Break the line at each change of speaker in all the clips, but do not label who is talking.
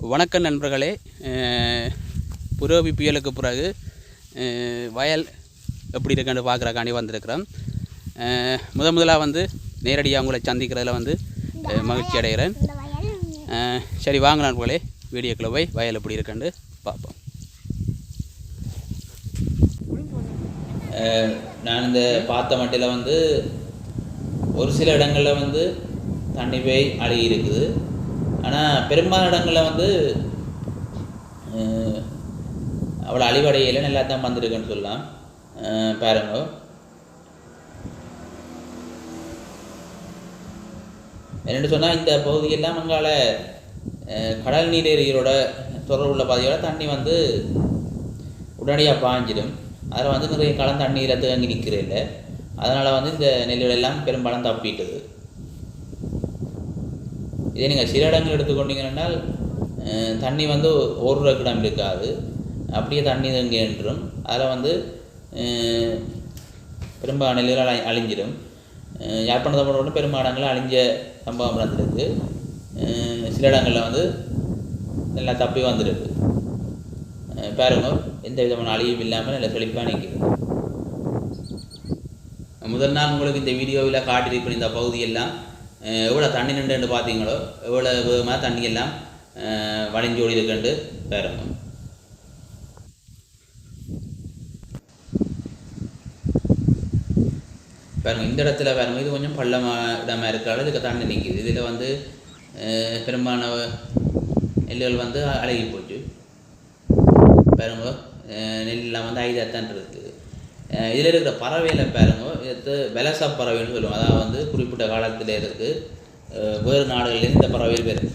வணக்கம் நண்பர்களே. புரோபி புயலுக்கு பிறகு வயல் எப்படி இருக்குன்னு பார்க்குறக்காண்டி வந்திருக்கிறோம். முத முதலாக வந்து நேரடியாக உங்களை சந்திக்கிறதுல வந்து மகிழ்ச்சி அடைகிறேன். சரி வாங்க நண்பர்களே. வீடியோக்குள்ளே போய் வயல் எப்படி இருக்குன்னு பார்ப்போம். நான் இந்த பார்த்த மட்டில் வந்து ஒரு சில இடங்களில் வந்து தண்ணி போய் அழுகி இருக்குது. ஆனால் பெரும்பாலான இடங்களில் வந்து அவ்வளோ அழிவடையில் நல்லா தான் வந்திருக்குன்னு சொல்லலாம். பாருங்க. என்னென்னு சொன்னால் இந்த பகுதியெல்லாம் அங்கால கடல் நீரேரியோட தொடர்புள்ள பகுதியோட தண்ணி வந்து உடனடியாக பாஞ்சிடும். அதில் வந்து நிறைய காலம் தண்ணீரில் தேங்கி நிற்கிறதில்ல அதனால் வந்து இந்த நெல்லுகள் எல்லாம் பெரும்பாலும் தப்பிட்டது. இதே நீங்கள் சில இடங்கள் எடுத்துக்கொண்டீங்கன்னா தண்ணி வந்து ஒரு கிடம் இருக்காது. அப்படியே தண்ணி இங்கே என்றும் அதில் வந்து பெரும்பாலான நிலையில் அழி அழிஞ்சிடும். யாழ்ப்பாண யாழ்ப்பாணத்தை மட்டும் பெரும்பாடங்களில் அழிஞ்ச சம்பவம் நடந்திருக்கு. சில இடங்களில் வந்து நல்லா தப்பி வந்திருக்கு. அஹ், பாருங்க எந்த விதமான அழிவும் இல்லாமல் நல்லா செழிப்பாக நிற்குது. முதல் நாள் உங்களுக்கு இந்த வீடியோவில் காட்டியிருப்பேன் இந்த பகுதியெல்லாம் எவ்வளோ தண்ணி நின்றுன்னு பார்த்தீங்களோ எவ்வளோ வேகமாக தண்ணி எல்லாம் அஹ், ஓடி இருக்குன்னு பாருங்க பாருங்க இந்த இடத்துல பாருங்க இது கொஞ்சம் பள்ளமாக இடமா இருக்கிறால இதுக்கு தண்ணி நிற்கிது இதில் வந்து அஹ், பெரும்பாலான நெல்லுகள் வந்து அழகி போச்சு பாருங்க நெல்லாம் வந்து ஐதாத்தான் இருக்குது இதில் இருக்கிற பறவைகளை பாருங்க. இது வெலசா பறவைன்னு சொல்லுவோம். அதாவது வந்து குறிப்பிட்ட காலத்தில் இருக்குது வேறு நாடுகள்லேருந்து இந்த பறவைகள் வந்து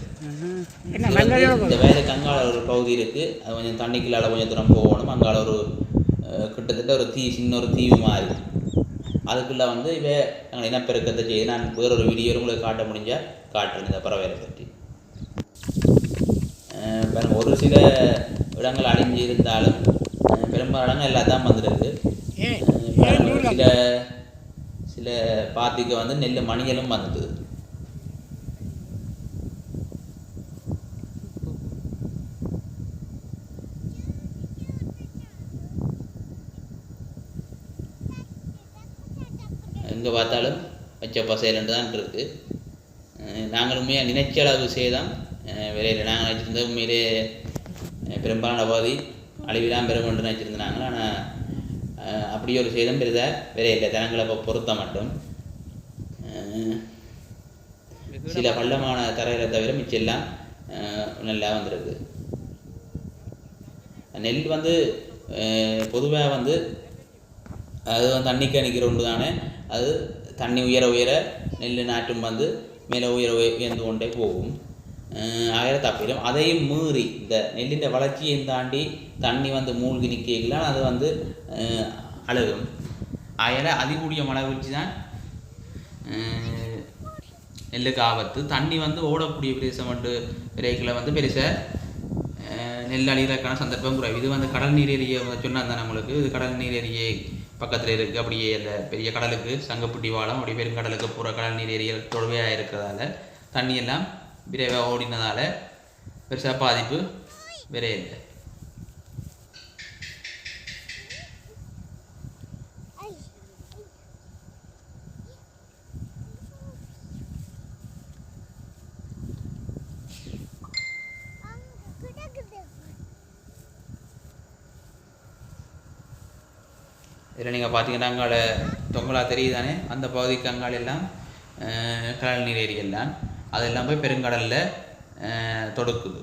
இந்த வயலுக்கு அங்கால ஒரு பகுதி இருக்குது அது கொஞ்சம் தண்ணிக்குள்ளால கொஞ்சம் தூரம் போகணும். அங்கால ஒரு கிட்டத்தட்ட ஒரு தீ சின்ன ஒரு தீவு மாதிரி. அதுக்குள்ளே வந்து இவ நாங்கள் இனப்பெருக்கத்தை செய்து நான் வேறொரு வீடியோ உங்களுக்கு காட்ட முடிஞ்சால் காட்டுறேன் இந்த பறவைகளை பற்றி. ஒரு சில இடங்கள் அழிஞ்சு இருந்தாலும் பெரும்பாலான எல்லாம் தான் வந்துருக்கு. சில சில பாத்திக்கு வந்து நெல் மணிகளும் வந்தது. எங்கே பார்த்தாலும் பச்சை பசையிலண்டு தான் இருக்குது அஹ் நாங்கள் உண்மையாக நினைச்ச அளவு செய்தோம் விரையில் நாங்கள் நினச்சிருந்த உண்மையிலே பெரும்பாலான பகுதி அழிவிலாம் பெரும் என்று நினச்சிருந்தாங்க ஆனால் அப்படி ஒரு சேதம் பெரிதாக விரையில் தனங்களை இப்போ பொருத்த மட்டும். சில பள்ளமான தரையில தவிர மிச்செல்லாம் நல்லா வந்திருக்கு. நெல் வந்து பொதுவாக வந்து அது வந்து தண்ணிக்கு அணிக்கிற ஒன்று தானே. அது தண்ணி உயர உயர நெல் நாட்டும் வந்து மேலே உயர உயர்ந்து கொண்டே போகும். ஆகிற தப்பிலும் அதையும் மீறி இந்த நெல்லின் வளர்ச்சியையும் தாண்டி தண்ணி வந்து மூழ்கி நிற்கலாம் அது வந்து அஹ், அழுகும். ஆயிர அதிகூடிய மழை வீழ்ச்சி தான் நெல்லுக்கு ஆபத்து. தண்ணி வந்து ஓடக்கூடிய பிரதேசம் வந்து விரைகளை வந்து பெருசாக நெல் அழிகிறதுக்கான சந்தர்ப்பம் குறைவு. இது வந்து கடல் நீர் எரிய சொன்னால் தான் நம்மளுக்கு. இது கடல் நீர் ஏரியை பக்கத்தில் இருக்குது அப்படியே அந்த பெரிய கடலுக்கு சங்கப்புட்டி வாழம் அப்படி பெருங்கடலுக்கு பூரா கடல் நீர் எரிய தொழுவையாக இருக்கிறதால தண்ணியெல்லாம் விரைவாக ஓடினதால பெருசாக பாதிப்பு விரையில்லை இதில் நீங்கள் பார்த்தீங்கன்னா அங்கால தொங்கலா தெரியுதானே? அந்த பகுதிக்கு அங்கால எல்லாம் கடல் நீர் ஏரியெல்லாம் அதெல்லாம் போய் பெருங்கடலில் தொடுக்குது.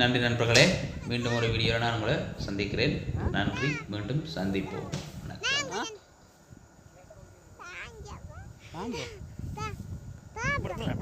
நன்றி நண்பர்களே. மீண்டும் ஒரு வீடியோவில் நான் உங்களை சந்திக்கிறேன். நன்றி. மீண்டும் சந்திப்போம். வணக்கம்